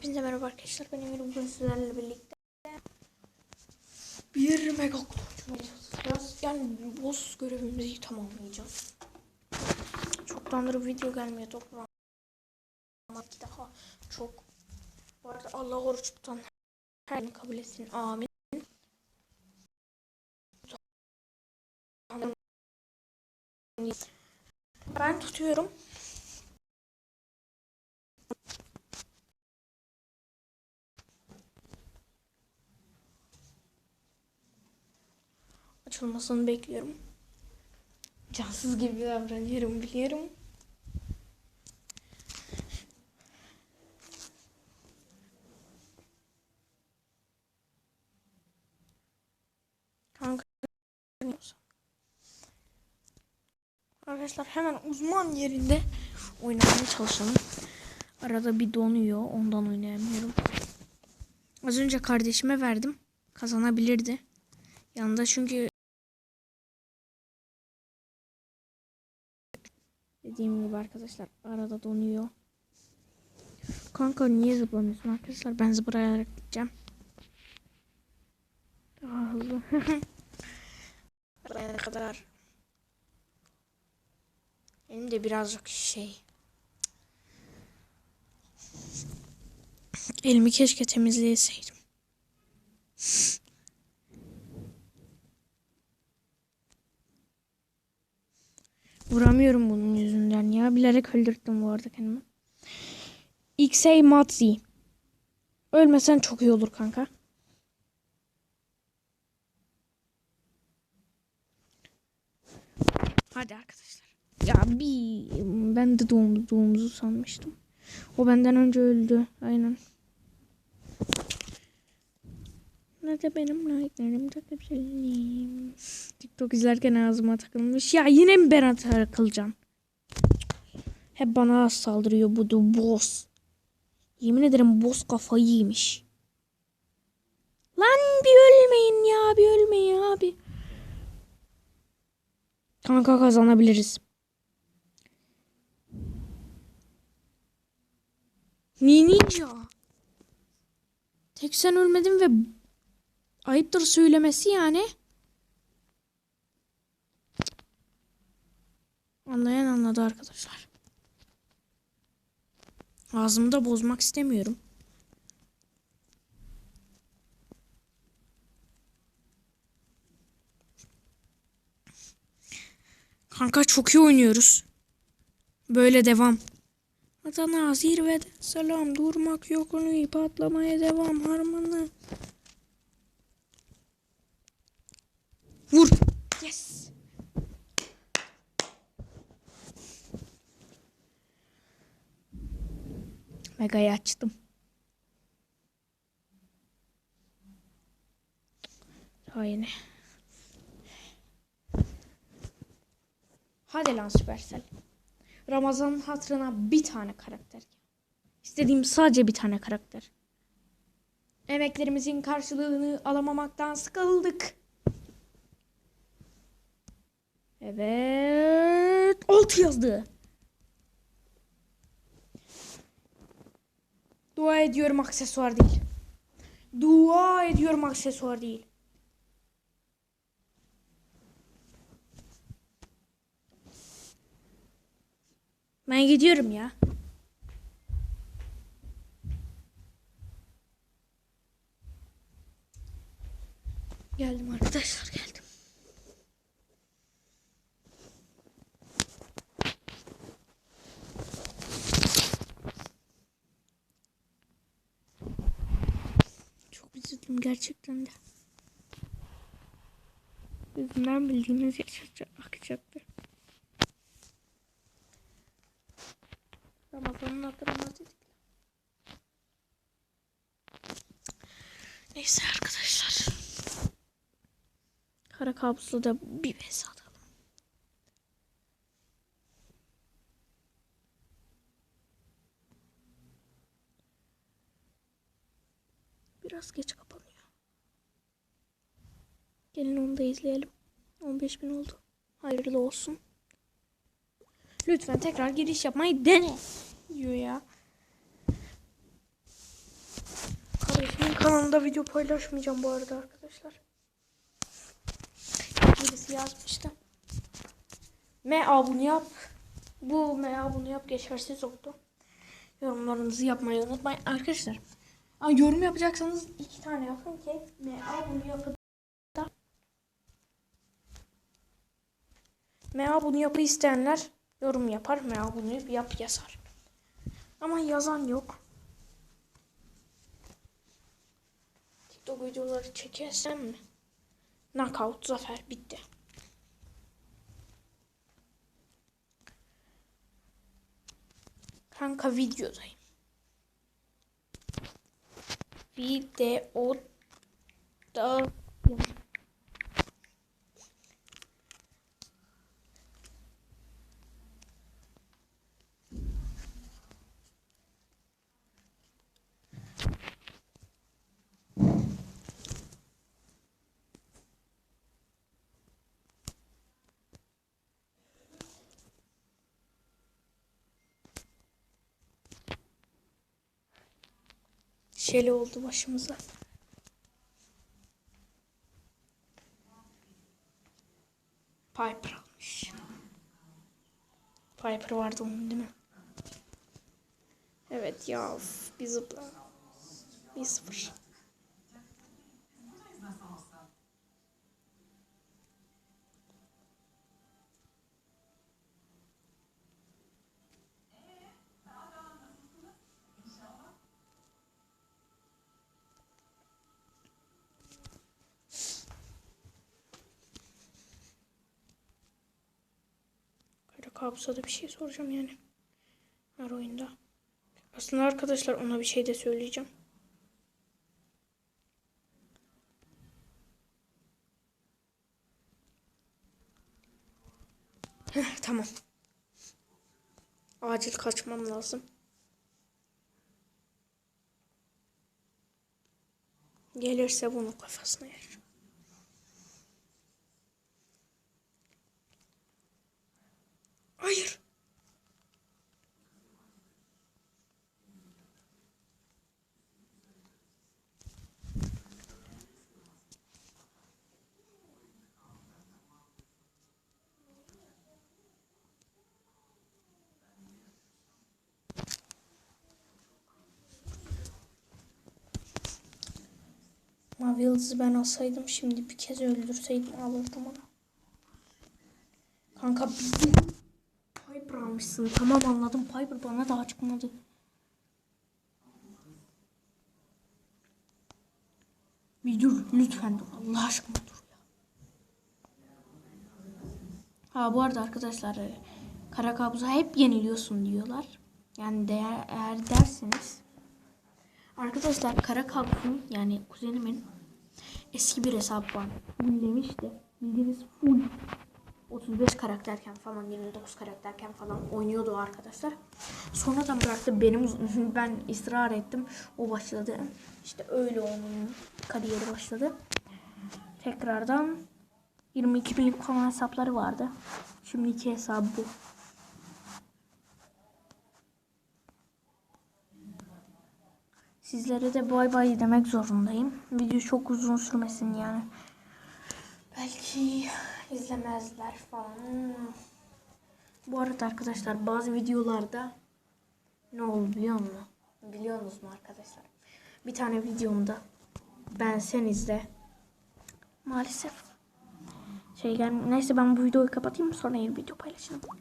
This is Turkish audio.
Hepinize merhaba arkadaşlar. Ben Emir bugün sizlerle birlikte bir mega kutu. Yani boss görevimizi tamamlayacağız. Çoktandır video gelmiyor toprağım. Ama iki daha çok. Bu arada Allah oruç tutan her kabul etsin. Amin. Ben tutuyorum. Açılmasını bekliyorum. Cansız gibi davranıyorum biliyorum. Arkadaşlar hemen uzman yerinde oynamaya çalışalım. Arada bir donuyor ondan oynayamıyorum. Az önce kardeşime verdim. Kazanabilirdi. Yanında çünkü dediğim gibi arkadaşlar arada donuyor. Kanka niye zıplamıyorsun arkadaşlar? Ben zıplayarak gideceğim. Daha hızlı. Araya kadar. Benim de birazcık şey. Elimi keşke temizleyeseydim. Vuramıyorum bunun yüzünden ya. Bilerek öldürttüm bu arada kendimi. Xey Matzi. Ölmesen çok iyi olur kanka. Hadi arkadaşlar. Ya bir ben de doğum, doğumuzu sanmıştım. O benden önce öldü. Aynen. Nerede benim like'larım takip senin. TikTok izlerken ağzıma takılmış. Ya yine mi ben takılacağım? Hep bana saldırıyor bu boss. Yemin ederim boss kafayı yemiş. Lan bir ölmeyin ya bir ölmeyin abi. Kanka kazanabiliriz. Ninja. Tek sen ölmedin ve ayıptır söylemesi yani. Anlayan anladı arkadaşlar. Ağzımı da bozmak istemiyorum. Kanka çok iyi oynuyoruz. Böyle devam. Adana zirvede selam durmak yok onu patlamaya devam harmanı. Mega'yı açtım. Daha yeni. Hadi lan Süpersel. Ramazan'ın hatırına bir tane karakter. İstediğim sadece bir tane karakter. Emeklerimizin karşılığını alamamaktan sıkıldık. Evet. Alt yazdı. Dua ediyorum aksesuar değil. Dua ediyorum aksesuar değil. Ben gidiyorum ya. Geldim arkadaşlar geldim. Üzüldüm gerçekten de. Yüzünden bildiğiniz yaşayacak, akacaktı. Ramazan'ın hatırına dedik. Neyse arkadaşlar. Kara kabuslu da bir vs atalım. Biraz geç kapanıyor. Gelin onu da izleyelim. 15 bin oldu. Hayırlı olsun. Lütfen tekrar giriş yapmayı dene. Diyor ya. kanalımda video paylaşmayacağım bu arada arkadaşlar. Birisi yazmıştı. MA bunu yap. Bu MA bunu yap geçersiz oldu. Yorumlarınızı yapmayı unutmayın. Arkadaşlar Aa, yorum yapacaksanız iki tane yapın ki MA bunu yapın. da- MA bunu yapı isteyenler yorum yapar. MA bunu yap, yazar. Ama yazan yok. TikTok videoları çekersem mi? Knockout zafer bitti. Kanka videodayım. Videoda Şeli oldu başımıza. Piper almış. Piper vardı onun değil mi? Evet ya bir zıpla. Bir sıfır. Kabusa da bir şey soracağım yani. Her oyunda. Aslında arkadaşlar ona bir şey de söyleyeceğim. Heh, tamam. Acil kaçmam lazım. Gelirse bunu kafasına yer. Hayır. Mavi yıldızı ben alsaydım şimdi bir kez öldürseydim alırdım onu. Kanka Piper almışsın. Tamam anladım. Piper bana daha çıkmadı. Bir dur lütfen dur. Allah aşkına dur ya. Ha bu arada arkadaşlar e, kara kabusa hep yeniliyorsun diyorlar. Yani değer, eğer derseniz Arkadaşlar kara kabusun yani kuzenimin eski bir hesabı var. Fullemişti. Bildiğiniz full 35 karakterken falan 29 karakterken falan oynuyordu arkadaşlar. Sonradan bıraktı benim ben ısrar ettim. O başladı. İşte öyle onun kariyeri başladı. Tekrardan 22 binlik falan hesapları vardı. Şimdi iki hesabı bu. Sizlere de bay bay demek zorundayım. Video çok uzun sürmesin yani. Belki izlemezler falan. Bu arada arkadaşlar bazı videolarda ne oldu biliyor musun? Biliyorsunuz mu arkadaşlar? Bir tane videomda ben sen izle. Maalesef. Şey gel neyse ben bu videoyu kapatayım sonra yeni video paylaşırım.